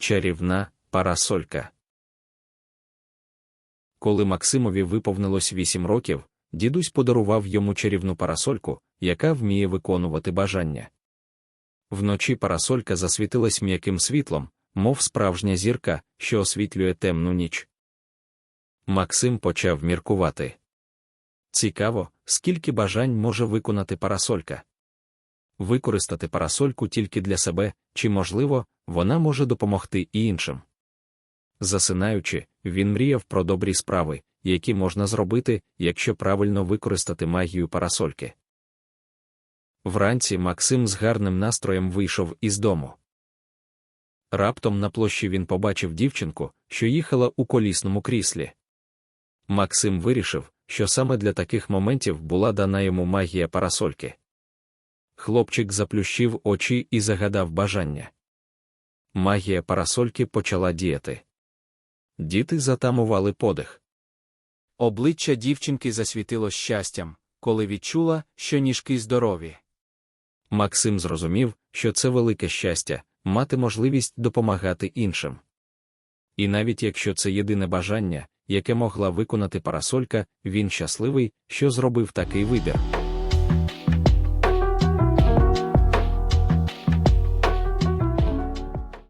Чарівна парасолька. Коли Максимові виповнилось вісім років, дідусь подарував йому чарівну парасольку, яка вміє виконувати бажання. Вночі парасолька засвітилась м'яким світлом, мов справжня зірка, що освітлює темну ніч. Максим почав міркувати. Цікаво, скільки бажань може виконати парасолька. Використати парасольку тільки для себе, чи, можливо, вона може допомогти і іншим. Засинаючи, він мріяв про добрі справи, які можна зробити, якщо правильно використати магію парасольки. Вранці Максим з гарним настроєм вийшов із дому. Раптом на площі він побачив дівчинку, що їхала у колісному кріслі. Максим вирішив, що саме для таких моментів була дана йому магія парасольки. Хлопчик заплющив очі і загадав бажання. Магія парасольки почала діяти. Діти затамували подих. Обличчя дівчинки засвітило щастям, коли відчула, що ніжки здорові. Максим зрозумів, що це велике щастя мати можливість допомагати іншим. І навіть якщо це єдине бажання, яке могла виконати парасолька, він щасливий, що зробив такий вибір.